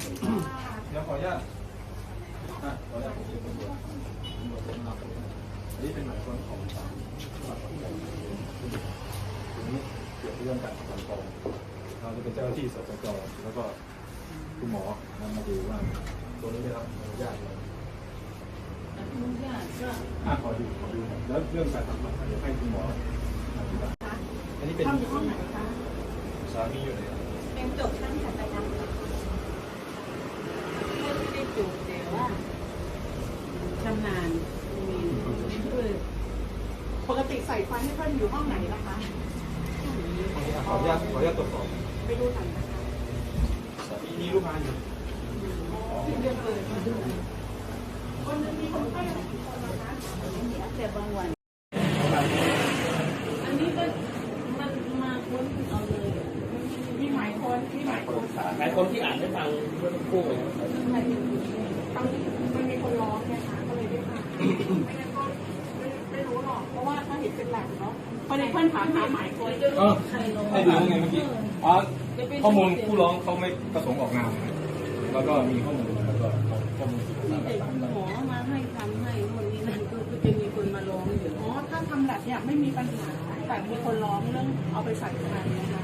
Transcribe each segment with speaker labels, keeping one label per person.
Speaker 1: เดี๋ยวขออนุญาตะขออนุญผมเป็ตรวจตรวจเป็นหลักอันนี้เป็นหมายองศาลจังหวัอเรื่องเกี่ยวกับการคลอดเขาจะเป็นเจ้าหน้าที่สสจ.แล้วก็คุณหมอนั่นมาดูว่าตัวนี้ได้รับอนุญาตไหม
Speaker 2: อนุญา
Speaker 1: ขอดูขอดูแล้วเรื่องการทำหมันเดี๋ยวให้คุณหมออธิบายอันนี้เป็น
Speaker 3: ห้องห้องไหนคะ
Speaker 1: สามีอยู่ไหน
Speaker 2: เป็นโจทชั้นถัดไปนะ ไม่ได้จบแต่ว่าชำนาญมีด้วย
Speaker 3: ปกติใส่ไฟให้เพื่อนอยู่ห้องไหนนะคะ
Speaker 1: ขออนุญาตขออนุญาตตรวจสอบ
Speaker 3: ไปดูหน่อยนะคะ
Speaker 1: มีมีลูกค้าอยู่
Speaker 2: เรื่องเปิดมาดู
Speaker 3: คนหนึงมีคนไข้กี่คนนะคะ
Speaker 2: แต่บางวัน อันนี้ก็มันมาค้นเอาเลยอะ
Speaker 3: มีหมายคนมีหมายคน
Speaker 4: หลายคนที่อ่านให้ฟังเมื่อสักครู่เนี่ย
Speaker 2: มันใคร เป็น
Speaker 3: มันมีคนร้องไงคะก็เลยได้มาไม่งั้นก็ไม่ไม่รู้หรอกเพราะว่าถ้าเห็นเป็นหล่งเนาะพอดีเพื่อนถามหาหมายคน
Speaker 2: จะรู้ใครลง
Speaker 1: ให้ดูยังไงเมื่อกี้อ๋อข้อมูลผู้ร้องเขาไม่ประสงค์ออกนามนะแล้วก็มีข้อมูลแล้วก็ข้อมูลที่
Speaker 2: มี
Speaker 1: ต่างๆ
Speaker 2: หมอมาให้ทำให้คนนี้นั่นก็คือจะมีคนมาร้องอยู่
Speaker 3: อ๋อ ถ้าทำแลบเนี่ยไม่มีปัญหา แต่มีคนร้องเรื่องเอาไปใส่ฟันนะคะ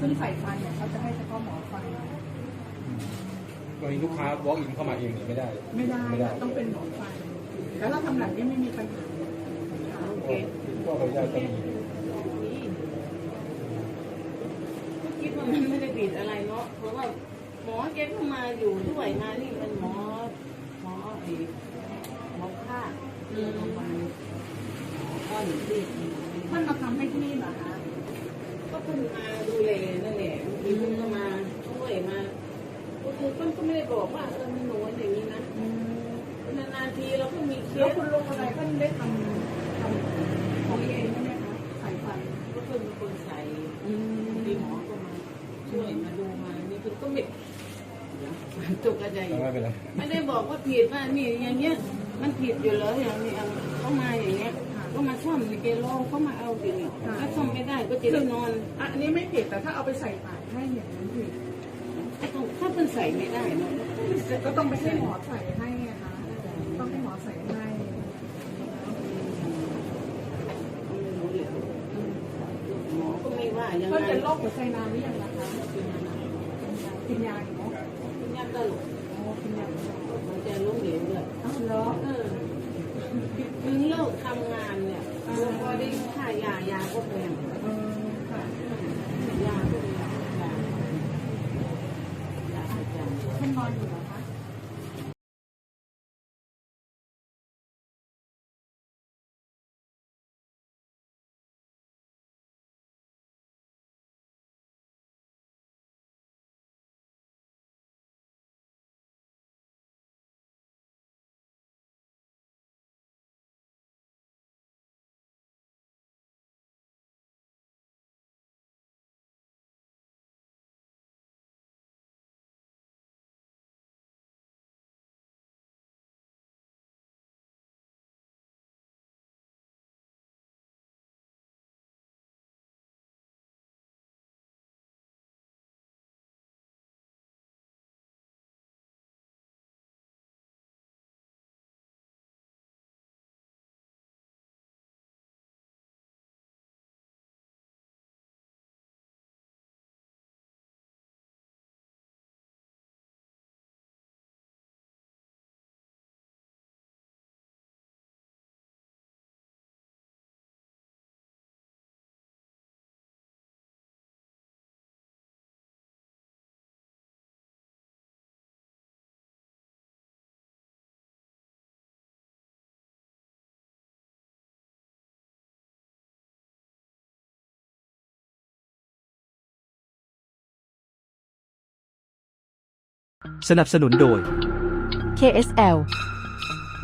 Speaker 3: ซึ่งใส่ฟันเนี่ยเขาจะให้เฉพาะหมอฟัน
Speaker 1: กรณีลูกค้า walk in เข้ามาเองเนี่ยไม่ได้
Speaker 3: ไม่ได้
Speaker 1: ไม่ได้
Speaker 3: ต้องเป็นหมอฟันแล้วเราทำแลบเนี่ยไม่มีปัญหาค่ะ
Speaker 2: โอเค
Speaker 1: ก็ขออนุญาตก็มี
Speaker 2: นี่ก็คิดว่ามันไม่ได้ผิดอะไรเนาะเพราะว่าหมอแกก็มาอยู่ด้วยมานี่เป็นหมอหมอไอ้หมอภาคเรื่องโรงพยาบาลก้อนที่
Speaker 3: ท่านมาทำให้ที่นี่เหรอคะ
Speaker 2: ก็เพิ่งมาดูแลนั่นแหละบางทีเพิ่งก็มาช่วยมาก็คือเพิ่นก็ไม่ได้ บอกว่าเออมันหนูอย่างนี้นะนานๆทีเราก็มีเค
Speaker 3: แล้ว
Speaker 2: ส
Speaker 3: คุณลุงอะไรท่านได้ทำทำของเองใช่ไหมคะใส่ฟัน
Speaker 2: ก็เพิ่งเป็นคนใส่มีหมอก็มาช่วยมาดูมานี่คือก็ไม่ตกกระจาย
Speaker 1: ไม่เป็นไร
Speaker 2: ไม่ได้บอกว่าผิดว่านี่อย่างเงี้ย มันผิดอยู่แล้วอย่างนี้เอาเขามาอย่างเงี้ยก็มาซ่อมในเกลอเขามาเอาสิเนี่ยถ้าซ่อมไม่ได้ก็จะได้นอน
Speaker 3: อะอันนี้ไม่ผิดแต่ถ้าเอาไปใส่ปากให้อย่างนั้นผิด
Speaker 2: ไอ้ตรง ถ้าเป็นใส่ไม่ได้เนาะ
Speaker 3: ก็ต้องไปให้หมอใส่ให้ไงคะต้องให้หมอใส่ให้
Speaker 2: หมอก็ไม่ว่าอย่าง
Speaker 3: เพิ่น
Speaker 2: นั้
Speaker 3: เป็นนโรคหัวใจนานหรือยังนะคะกินยาอยู่เนาะ
Speaker 2: คุณย่าตลก
Speaker 3: โอ้กินยาอยู่
Speaker 2: หัวใจล้มเหลวเลย
Speaker 3: อ้าวเหรอ
Speaker 2: เออถึงเลิกทำงานเนี่ยพอได้ค่ายายาก็แพง
Speaker 5: สนับสนุนโดย
Speaker 6: KSL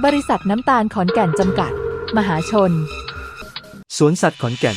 Speaker 6: บริษัทน้ำตาลขอนแก่นจำกัด มหาชน
Speaker 5: สวนสัตว์ขอนแก่น